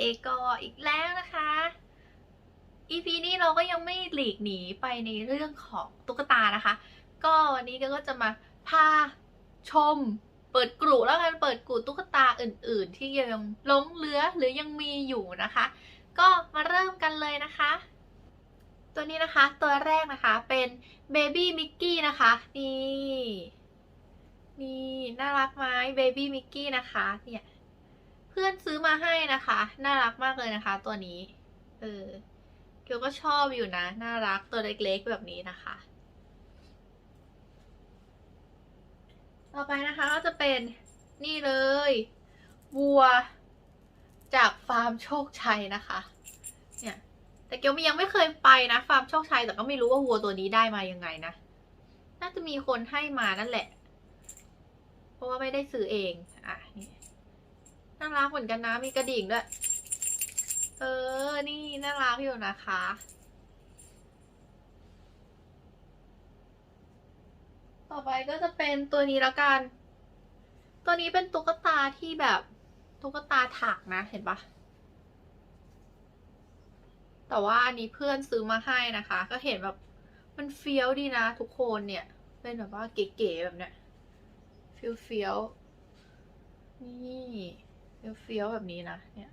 เอกออีกแล้วนะคะ EP นี้เราก็ยังไม่หลีกหนีไปในเรื่องของตุ๊กตานะคะ ก็วันนี้ก็จะมาพาชม เปิดกรุแล้วกันเปิดกรุตุ๊กตาอื่น ๆ ที่ยังหลงเหลือหรือยังมีอยู่นะคะ ก็มาเริ่มกันเลยนะคะ ตัวนี้นะคะตัวแรกนะคะเป็นเบบี้มิกกี้นะคะนี่นี่น่ารักไหมเบบี้มิกกี้นะคะเนี่ย เพื่อนซื้อมาให้นะคะ น่ารักมากเลยนะคะ ตัวนี้ เออเกียวก็ชอบอยู่นะ น่ารักตัวเล็กๆแบบนี้นะคะ ต่อไปนะคะก็จะเป็นนี่เลยวัวจากฟาร์มโชคชัยนะคะ เนี่ย แต่เกียวยังไม่เคยไปนะ ฟาร์มโชคชัยแต่ก็ไม่รู้ว่าวัวตัวนี้ได้มายังไงนะ น่าจะมีคนให้มานั่นแหละ เพราะว่าไม่ได้ซื้อเอง อะนี่ น่ารักเหมือนกันนะ มีกระดิ่งด้วย เออ นี่น่ารักอยู่นะคะ ต่อไปก็จะเป็นตัวนี้แล้วกัน ตัวนี้เป็นตุ๊กตาที่แบบตุ๊กตาถักนะเห็นปะแต่ว่าอันนี้เพื่อนซื้อมาให้นะคะ ก็เห็นแบบมันเฟี้ยวดีนะ ทุกคนเนี่ย เป็นแบบว่าเก๋ๆแบบเนี้ยเฟี้ยวเฟี้ยวนี่ เฟี้ยวแบบนี้นะเนี่ย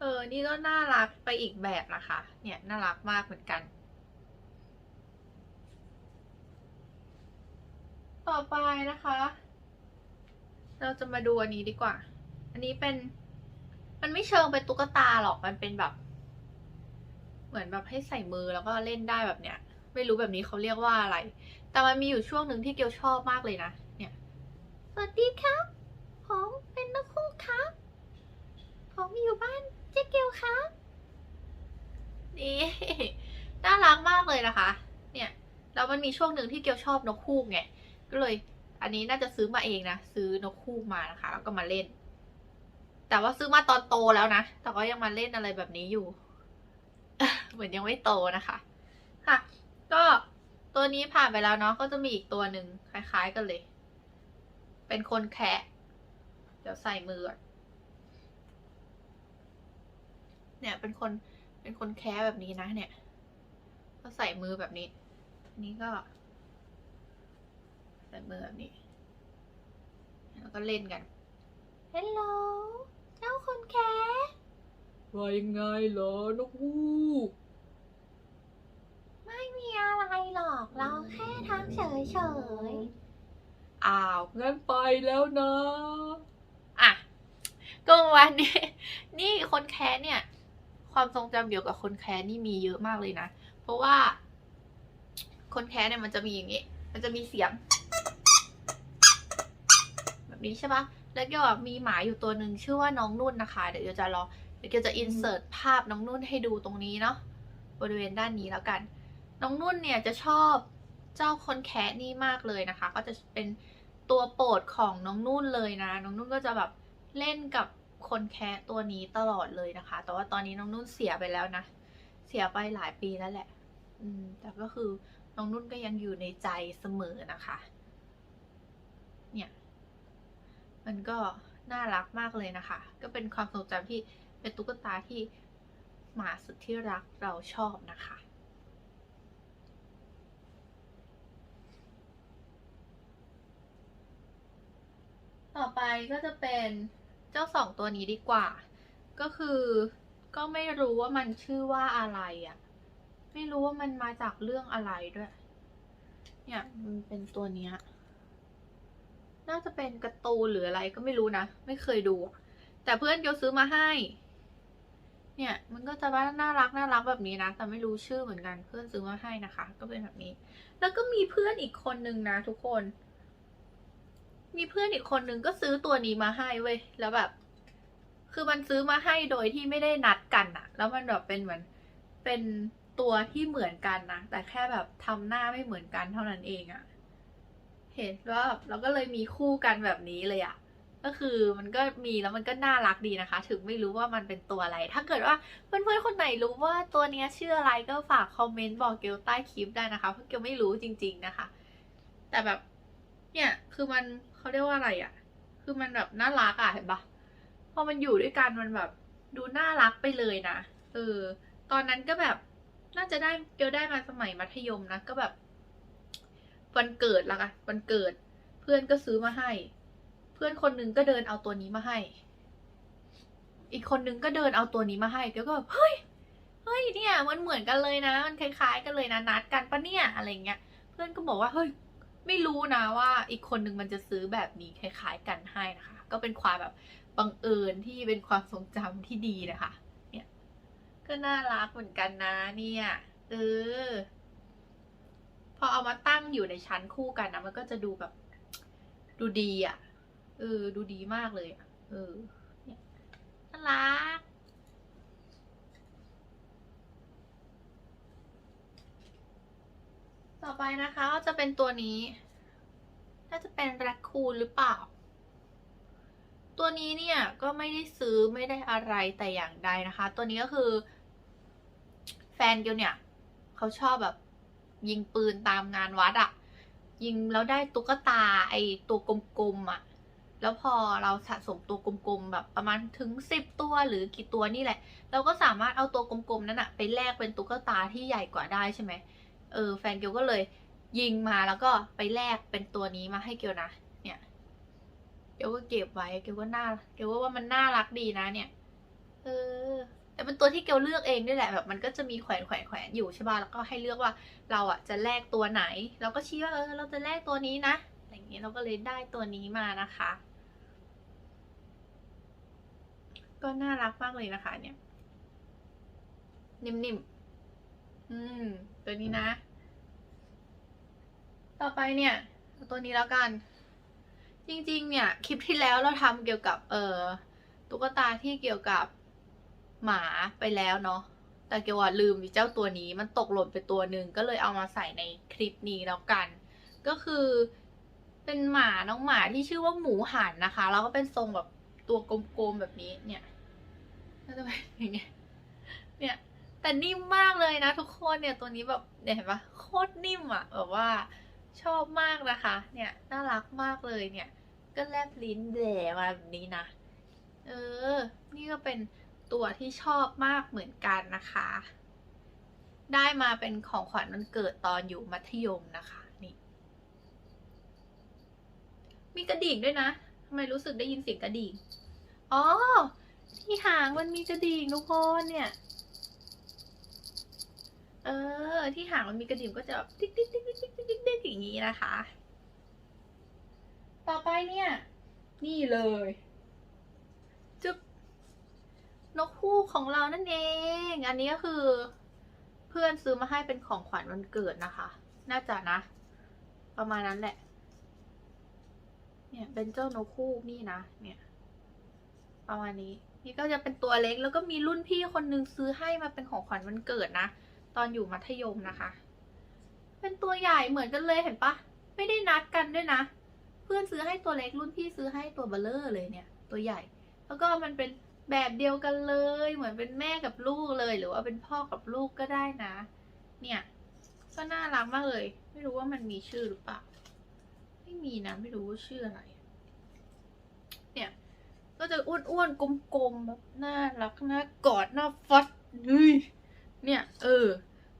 เออ นี่ก็น่ารักไปอีกแบบนะคะ เนี่ยน่ารักมากเหมือนกัน ต่อไปนะคะ เราจะมาดูอันนี้ดีกว่า อันนี้เป็น มันไม่เชิงเป็นตุ๊กตาหรอก มันเป็นแบบ เหมือนแบบให้ใส่มือแล้วก็เล่นได้แบบเนี้ย ไม่รู้แบบนี้เขาเรียกว่าอะไร แต่มันมีอยู่ช่วงหนึ่งที่เกียวชอบมากเลยนะ เนี่ย สวัสดีครับผมเป็นนักคู่ครับ ผมอยู่บ้านเจ๊เกียวครับนี่น่ารักมากเลยนะคะ เนี่ยแล้วมันมีช่วงหนึ่งที่เกียวชอบนกคู่ไงก็เลย อันนี้น่าจะซื้อมาเองนะซื้อนกคู่มานะคะ แล้วก็มาเล่น แต่ว่าซื้อมาตอนโตแล้วนะแต่ก็ยังมาเล่นอะไรแบบนี้อยู่ เหมือนยังไม่โตนะคะ ค่ะ ก็ตัวนี้ผ่านไปแล้วเนาะก็จะมีอีกตัวหนึ่งคล้าย ๆ กันเลย เป็นคนแคะเดี๋ยวใส่มือก่อน เนี่ยเป็นคนเป็นคนแคะแบบนี้นะ เนี่ย ก็ใส่มือแบบนี้อันนี้ก็ ใส่มือแบบนี้ แล้วก็เล่นกันเฮลโหลเจ้าคนแคะว่ายังไงเหรอนกฮูกไม่มีอะไรหรอกเราแค่ทักเฉยอ้าวงั้นไปแล้วนะๆอะ ก็วันนี้ นี่คนแคะเนี่ย ความทรงจำเกี่ยวกับคนแคะนี่มีเยอะมากเลยนะ เพราะว่า คนแคะเนี่ยมันจะมีอย่างนี้ มันจะมีเสียง แบบนี้ใช่ปะแล้วก็มีหมาอยู่ตัวหนึ่งชื่อว่าน้องนุ่นนะคะ เดี๋ยวเดี๋ยวจะรอเดี๋ยวเกียวจะอินเสิร์ตภาพน้องนุ่นให้ดูตรงนี้เนาะบริเวณด้านนี้แล้วกัน น้องนุ่นเนี่ยจะชอบเจ้าคนแคะนี่มากเลยนะคะ ก็จะเป็นตัวโปรดของน้องนุ่นเลยนะ น้องนุ่นก็จะแบบเล่นกับ คนแคะตัวนี้ตลอดเลยนะคะ แต่ว่าตอนนี้น้องนุ่นเสียไปแล้วนะ เสียไปหลายปีแล้วแหละ อืม แต่ก็คือน้องนุ่นก็ยังอยู่ในใจเสมอนะคะ เนี่ย มันก็น่ารักมากเลยนะคะ ก็เป็นความทรงจำที่เป็นตุ๊กตาที่หมาสุดที่รักเราชอบนะคะ ต่อไปก็จะเป็น เจ้าสองตัวนี้ดีกว่า ก็คือก็ไม่รู้ว่ามันชื่อว่าอะไรอะ่ะ ไม่รู้ว่ามันมาจากเรื่องอะไรด้วย เนี่ยมันเป็นตัวเนี้ย น่าจะเป็นกร์ตูหรืออะไรก็ไม่รู้นะ ไม่เคยดู แต่เพื่อนเกียวซื้อมาให้ เนี่ยมันก็จะว่าน่ารักน่ารักแบบนี้นะ แต่ไม่รู้ชื่อเหมือนกัน เพื่อนซื้อมาให้นะคะ ก็เป็นแบบนี้ แล้วก็มีเพื่อนอีกคนนึงนะทุกคน มีเพื่อนอีกคนนึงก็ซื้อตัวนี้มาให้เว้ยแล้วแบบ คือมันซื้อมาให้โดยที่ไม่ได้นัดกันอะแล้วมันแบบเป็นเหมือนเป็นตัวที่เหมือนกันนะแต่แค่แบบทำหน้าไม่เหมือนกันเท่านั้นเองอะเห็นว่าแบบเราก็เลยมีคู่กันแบบนี้เลยอะก็คือมันก็มีแล้วมันก็น่ารักดีนะคะ ถึงไม่รู้ว่ามันเป็นตัวอะไร ถ้าเกิดว่าเพื่อนๆคนไหนรู้ว่าตัวเนี้ยชื่ออะไรก็ฝากคอมเมนต์บอกเกลใต้คลิปได้นะคะเพราะเกลไม่รู้จริง ๆนะคะ แต่แบบเนี่ยคือมัน เขาเรียกว่าอะไรอะคือมันแบบน่ารักอะเห็นปะพอมันอยู่ด้วยกันมันแบบดูน่ารักไปเลยนะเออ ตอนนั้นก็แบบน่าจะได้เกลได้มาสมัยมัธยมนะก็แบบวันเกิดละกันวันเกิด เพื่อนก็ซื้อมาให้ เพื่อนคนหนึงก็เดินเอาตัวนี้มาให้ อีกคนนึงก็เดินเอาตัวนี้มาให้เกลก็แบบเฮ้ยเฮ้ยเนี่ยมันเหมือนกันเลยนะ มันคล้ายๆ กันเลยนะนัดกันปะเนี่ยอะไรเงี้ย เพื่อนก็บอกว่าเฮ้ย ไม่รู้นะว่าอีกคนนึงมันจะซื้อแบบนี้คล้าย ๆ กันให้นะคะ ก็เป็นความแบบบังเอิญที่เป็นความทรงจำที่ดีนะคะ เนี่ย ก็น่ารักเหมือนกันนะเนี่ยเออพอเอามาตั้งอยู่ในชั้นคู่กันนะมันก็จะดูแบบ ดูดีอะ่ะเออ ดูดีมากเลยอะ่ะเออ เนี่ยน่ารัก ต่อไปนะคะก็จะเป็นตัวนี้ น่าจะเป็นแรคคูนหรือเปล่า ตัวนี้เนี่ยก็ไม่ได้ซื้อไม่ได้อะไรแต่อย่างใดนะคะ ตัวนี้ก็คือ แฟนเกียวเนี่ย เขาชอบแบบยิงปืนตามงานวัดอะยิงแล้วได้ตุ๊กตาไอตัวกลมๆอะแล้วพอเราสะสมตัวกลมๆแบบประมาณถึงสิบตัวหรือกี่ตัวนี่แหละ เราก็สามารถเอาตัวกลมๆนั้นอะไปแลกเป็นตุ๊กตาที่ใหญ่กว่าได้ใช่ไหม เออแฟนเกียวก็เลยยิงมาแล้วก็ไปแลกเป็นตัวนี้มาให้เกียวนะ เนี่ยเกียวก็เก็บไว้เกียวก็น่าเกียวว่ามันน่ารักดีนะ เนี่ย เออ แต่เป็นตัวที่เกียวเลือกเองด้วยแหละแบบ มันก็จะมีแขวนแขวนแขวนอยู่ใช่ป่ะแล้วก็ให้เลือกว่าเราอะจะแลกตัวไหนเราก็ชี้ว่าเออเราจะแลกตัวนี้นะอะไรอย่างเงี้ยเราก็เลยได้ตัวนี้มานะคะ ก็น่ารักมากเลยนะคะ เนี่ย นิ่มๆ อืม ตัวนี้นะ ต่อไปเนี่ยตัวนี้แล้วกัน จริง ๆ เนี่ย คลิปที่แล้วเราทำเกี่ยวกับ เอ่อตุ๊กตาที่เกี่ยวกับหมาไปแล้วเนาะแต่เกียวว่าลืมเจ้าตัวนี้มันตกหล่นไปตัวหนึ่งก็เลยเอามาใส่ในคลิปนี้แล้วกัน ก็คือเป็นหมาน้องหมาที่ชื่อว่าหมูหันนะคะ แล้วก็เป็นทรงแบบตัวกลมๆแบบนี้เนี่ยก็จะเป็นอย่างเงี้ยเนี่ย แต่นิ่มมากเลยนะทุกคนเนี่ยตัวนี้แบบเนี่ยเห็นปะโคตรนิ่มอะแบบว่าชอบมากนะคะ เนี่ยน่ารักมากเลยเนี่ย ก็แลบลิ้นแหลมาแบบนี้นะ เออ นี่ก็เป็นตัวที่ชอบมากเหมือนกันนะคะ ได้มาเป็นของขวัญวันเกิดตอนอยู่มัธยมนะคะนี่ มีกระดิ่งด้วยนะทำไมรู้สึกได้ยินเสียงกระดิ่งอ๋อที่หางมันมีกระดิ่งทุกคนเนี่ย เออ ที่หางมันมีกระดิ่งก็จะติ๊กติ๊กติ๊กติ๊กติ๊กติ๊กติ๊กอย่างนี้นะคะ ต่อไปเนี่ย นี่เลยจุ๊บนกคู่ของเรานั่นเอง อันนี้ก็คือ เพื่อนซื้อมาให้เป็นของขวัญวันเกิดนะคะ น่าจะนะ ประมาณนั้นแหละ เนี่ยเป็นเจ้านกคู่นี่นะ เนี่ย ประมาณนี้ นี่ก็จะเป็นตัวเล็กแล้วก็มีรุ่นพี่คนนึงซื้อให้มาเป็นของขวัญวันเกิดนะ ตอนอยู่มัธยมนะคะ เป็นตัวใหญ่เหมือนกันเลยเห็นปะไม่ได้นัดกันด้วยนะ เพื่อนซื้อให้ตัวเล็กรุ่นพี่ซื้อให้ตัวเบลเลอร์เลยเนี่ย ตัวใหญ่ แล้วก็มันเป็นแบบเดียวกันเลย เหมือนเป็นแม่กับลูกเลย หรือว่าเป็นพ่อกับลูกก็ได้นะ เนี่ยก็น่ารักมากเลย ไม่รู้ว่ามันมีชื่อหรือเปล่า ไม่มีนะ ไม่รู้ว่าชื่ออะไร เนี่ย ก็จะอ้วนๆกลมๆแบบน่ารักน่ากอดน่าฟัดเฮ้ย เนี่ย เออ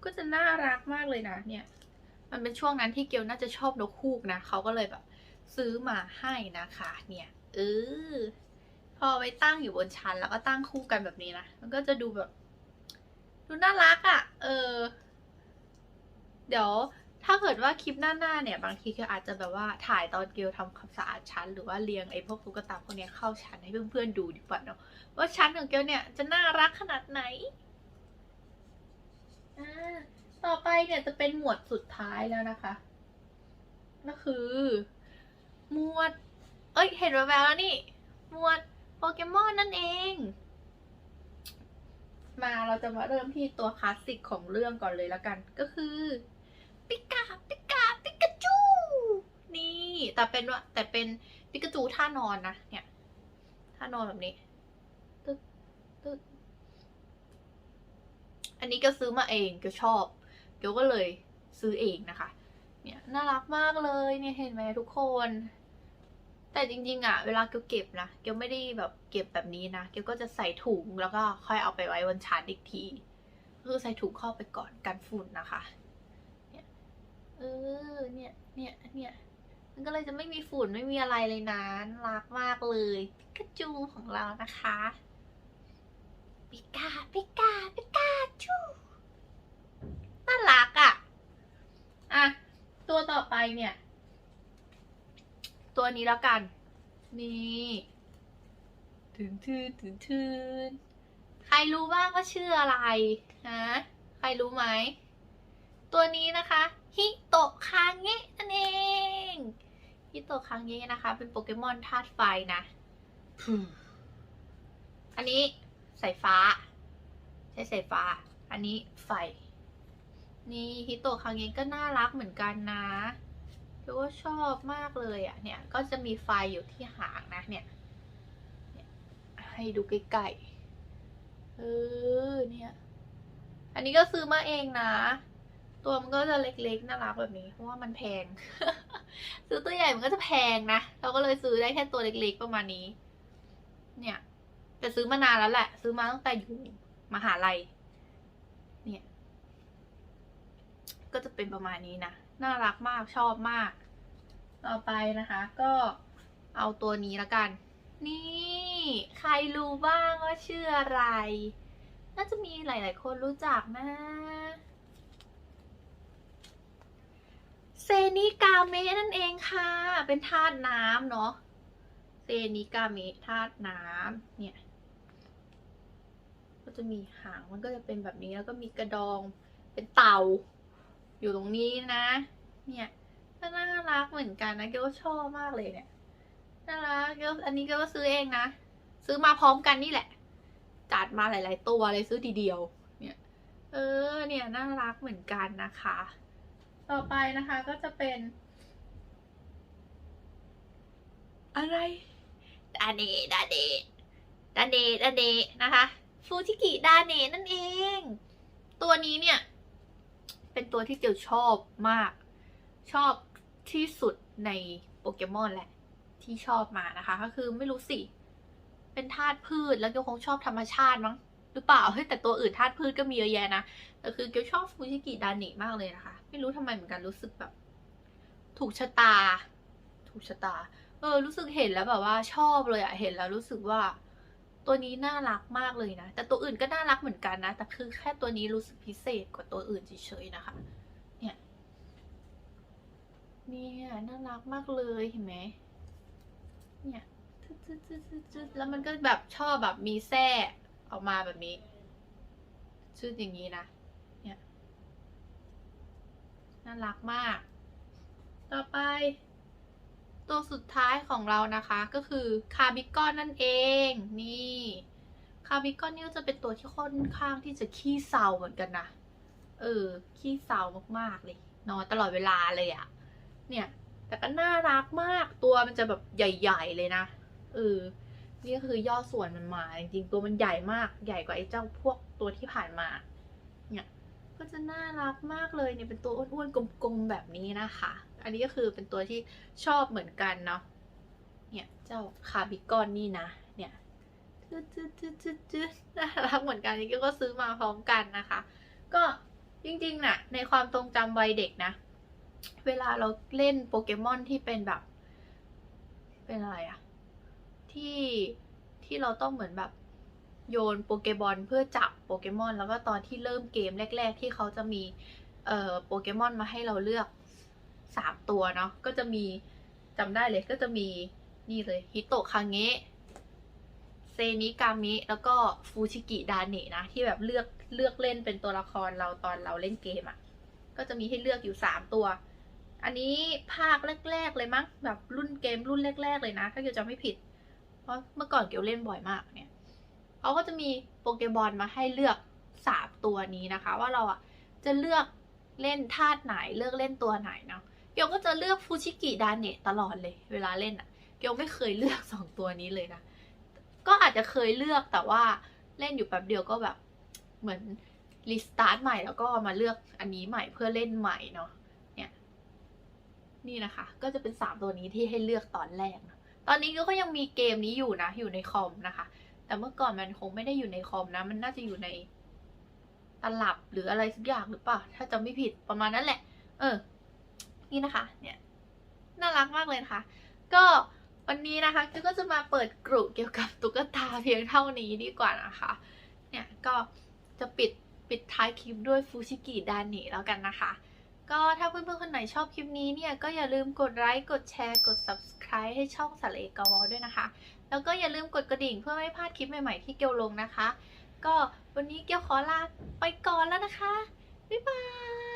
ก็จะน่ารักมากเลยนะ เนี่ย มันเป็นช่วงนั้นที่เกียวน่าจะชอบนกฮูกนะเขาก็เลยแบบ ซื้อมาให้นะคะ เนี่ย เออ พอไว้ตั้งอยู่บนชั้นแล้วก็ตั้งคู่กันแบบนี้นะ มันก็จะดูแบบ ดูน่ารักอะ่ะ เออ เดี๋ยวถ้าเกิดว่าคลิปหน้าๆเนี่ย บางทีเกียวอาจจะแบบว่าถ่ายตอนเกียวทำความสะอาดชั้น หรือว่าเรียงไอ้พวกตุ๊กตาพวกนี้เข้าชั้นให้เพื่อนๆดูดีกว่าเนาะว่าชั้นของเกียวเนี่ยจะน่ารักขนาดไหน ต่อไปเนี่ยจะเป็นหมวดสุดท้ายแล้วนะคะ ก็คือ หมวด เอ้ย เห็นแววๆแล้วนี่ หมวดโปเกมอนนั่นเอง มาเราจะมาเริ่มที่ตัวคลาสสิกของเรื่องก่อนเลยแล้วกัน ก็คือปิกาปิกาปิกาจู นี่ แต่เป็นว่าแต่เป็นปิกาจูท่านอนนะ เนี่ย ท่านอนแบบนี้ตึ๊ดตึ๊ด อันนี้ก็ซื้อมาเองก็ชอบเกียวก็เลยซื้อเองนะคะ เนี่ยน่ารักมากเลยเนี่ยเห็นไหมทุกคน แต่จริงๆอะเวลาเกียวเก็บนะเกียวไม่ได้แบบเก็บแบบนี้นะเกียวก็จะใส่ถุงแล้วก็ค่อยเอาไปไว้บนชาร์จอีกทีคือใส่ถุงเข้าไปก่อนกันฝุ่นนะคะ เนี่ยเออเนี่ยเนี่ยเนี่ยมันก็เลยจะไม่มีฝุ่นไม่มีอะไรเลยนะน่ารักมากเลยปิกาจูของเรานะคะ ปิกาปิกาปิกาจูน่ารักอะ่ะ อะ ตัวต่อไปเนี่ย ตัวนี้แล้วกัน นี่ถึงทืนถึงทืนใครรู้บ้างว่าชื่ออะไรฮะใครรู้ไหม ตัวนี้นะคะ ฮิโตะคางเงะนั่นเองฮิโตะคางเงะนะคะ เป็นโปเกมอนธาตุไฟนะ อันนี้ สายฟ้า ใช้สายฟ้า อันนี้ไฟ นี่ฮิโตะคางเงก็น่ารักเหมือนกันนะคือว่าชอบมากเลยอะเนี่ยก็จะมีไฟอยู่ที่หางนะเนี่ยให้ดูใกล้ๆเออเนี่ย อันนี้ก็ซื้อมาเองนะ ตัวมันก็จะเล็กๆน่ารักแบบนี้ เพราะว่ามันแพง ซื้อตัวใหญ่มันก็จะแพงนะ เราก็เลยซื้อได้แค่ตัวเล็กๆประมาณนี้ เนี่ย แต่ซื้อมานานแล้วแหละ ซื้อมาตั้งแต่อยู่มหาลัย เนี่ย ก็จะเป็นประมาณนี้นะ น่ารักมากชอบมาก ต่อไปนะคะ ก็เอาตัวนี้ละกัน นี่ ใครรู้บ้างว่าชื่ออะไร น่าจะมีหลาย ๆ คนรู้จักนะเซนิกาเมะนั่นเองค่ะ เป็นธาตุน้ำเนาะเซนิกาเมะธาตุน้ำเนี่ย จะมีหางมันก็จะเป็นแบบนี้แล้วก็มีกระดองเป็นเต่า อยู่ตรงนี้นะ เนี่ยก็น่ารักเหมือนกันนะเกลก็ชอบมากเลยเนี่ยน่ารักเกลอันนี้เกลก็ซื้อเองนะ ซื้อมาพร้อมกันนี่แหละ จัดมาหลาย ๆ ตัวเลยซื้อทีเดียว เนี่ย เออ เนี่ยน่ารักเหมือนกันนะคะ ต่อไปนะคะก็จะเป็น อะไรดาเนดาเนดาเนดาเนนะคะ ฟูจิกิดาเนนั่นเอง ตัวนี้เนี่ย เป็นตัวที่เจียวชอบมาก ชอบที่สุดในโปเกมอนแหละ ที่ชอบมานะคะ ก็คือไม่รู้สิ เป็นธาตุพืชแล้วเกียวคงชอบธรรมชาติมั้งหรือเปล่าเฮ้ยแต่ตัวอื่นธาตุพืชก็มีเยอะแยะนะแต่คือเกียวชอบฟูจิกิดาเนะมากเลยนะคะ ไม่รู้ทำไมเหมือนกันรู้สึกแบบ ถูกชะตา ถูกชะตา เออ รู้สึกเห็นแล้วแบบว่าชอบเลยอะเห็นแล้วรู้สึกว่า ตัวนี้น่ารักมากเลยนะ แต่ตัวอื่นก็น่ารักเหมือนกันนะ แต่คือแค่ตัวนี้รู้สึกพิเศษกว่าตัวอื่นเฉยๆนะคะ เนี่ย เนี่ยน่ารักมากเลยเห็นไหมเนี่ยแล้วมันก็แบบชอบแบบมีแส้ออกมาแบบนี้ ชื่ออย่างนี้นะ เนี่ย น่ารักมาก ต่อไป ตัวสุดท้ายของเรานะคะก็คือคาบิกอนนั่นเอง นี่คาบิกอนนี่ก็จะเป็นตัวที่ค่อนข้างที่จะขี้เศร้าเหมือนกันนะ เออ ขี้เศร้ามากๆเลยนอนตลอดเวลาเลยอะเนี่ย แต่ก็น่ารักมากตัวมันจะแบบใหญ่ ๆ เลยนะเออนี่ก็คือย่อส่วนมันมาจริงๆตัวมันใหญ่มากใหญ่กว่าไอ้เจ้าพวกตัวที่ผ่านมา ก็จะน่ารักมากเลยเนี่ยเป็นตัวอ้วนๆกลมๆแบบนี้นะคะ อันนี้ก็คือเป็นตัวที่ชอบเหมือนกันเนาะเนี่ยเจ้าคาบิกอนนี่นะเนี่ยจืดจืดจืดจืดจืดน่ารักเหมือนกันนี่ก็ซื้อมาพร้อมกันนะคะ ก็จริงๆน่ะในความทรงจำวัยเด็กนะ เวลาเราเล่นโปเกมอนที่เป็นแบบ เป็นอะไรอะที่ที่เราต้องเหมือนแบบ โยนโปเกบอลเพื่อจับโปเกมอน แล้วก็ตอนที่เริ่มเกมแรก ๆ ที่เขาจะมีเอ่อโปเกมอนมาให้เราเลือกสามตัวเนาะก็จะมีจำได้เลยก็จะมีนี่เลยฮิโตะคางเงะเซนิกามิ แล้วก็ฟูชิกิดาเนะนะ ที่แบบเลือกเลือกเล่นเป็นตัวละครเราตอนเราเล่นเกมอะ่ะ ก็จะมีให้เลือกอยู่สามตัว อันนี้ภาคแรก ๆ เลยมั้งแบบรุ่นเกมรุ่นแรก ๆ เลยนะ ถ้าเกียวจำไม่ผิด เพราะเมื่อก่อนเกียวเล่นบ่อยมากเนี่ย เขาก็จะมีโปเกบอลมาให้เลือกสามตัวนี้นะคะ ว่าเราอะจะเลือกเล่นธาตุไหนเลือกเล่นตัวไหนเนาะเกียวก็จะเลือกฟูชิกิดานเนะตลอดเลย เวลาเล่นอะ เกียวไม่เคยเลือกสองตัวนี้เลยนะ ก็อาจจะเคยเลือกแต่ว่าเล่นอยู่แป๊บเดียวก็แบบเหมือนรีสตาร์ทใหม่แล้วก็มาเลือกอันนี้ใหม่เพื่อเล่นใหม่เนาะเนี่ยนี่นะคะ ก็จะเป็นสามตัวนี้ที่ให้เลือกตอนแรกนะตอนนี้ก็ยังมีเกมนี้อยู่นะ อยู่ในคอมนะคะ แต่เมื่อก่อนมันคงไม่ได้อยู่ในคอมนะ มันน่าจะอยู่ในตลับหรืออะไรสักอย่างหรือเปล่า ถ้าจำไม่ผิดประมาณนั้นแหละ เออ นี่นะคะ เนี่ย น่ารักมากเลยนะคะ ก็วันนี้นะคะเจ๊ก็จะมาเปิดกลุ่มเกี่ยวกับตุ๊กตาเพียงเท่านี้ดีกว่านะคะ เนี่ยก็จะปิดปิดท้ายคลิปด้วยฟูชิกิดานิแล้วกันนะคะ ก็ถ้าเพื่อนๆคนไหนชอบคลิปนี้เนี่ยก็อย่าลืมกดไลค์กดแชร์กด subscribe ให้ช่องสารเอกาวอด้วยนะคะ แล้วก็อย่าลืมกดกระดิ่งเพื่อไม่พลาดคลิปใหม่ๆที่เกียวลงนะคะ ก็วันนี้เกียวขอลาไปก่อนแล้วนะคะ บ๊ายบาย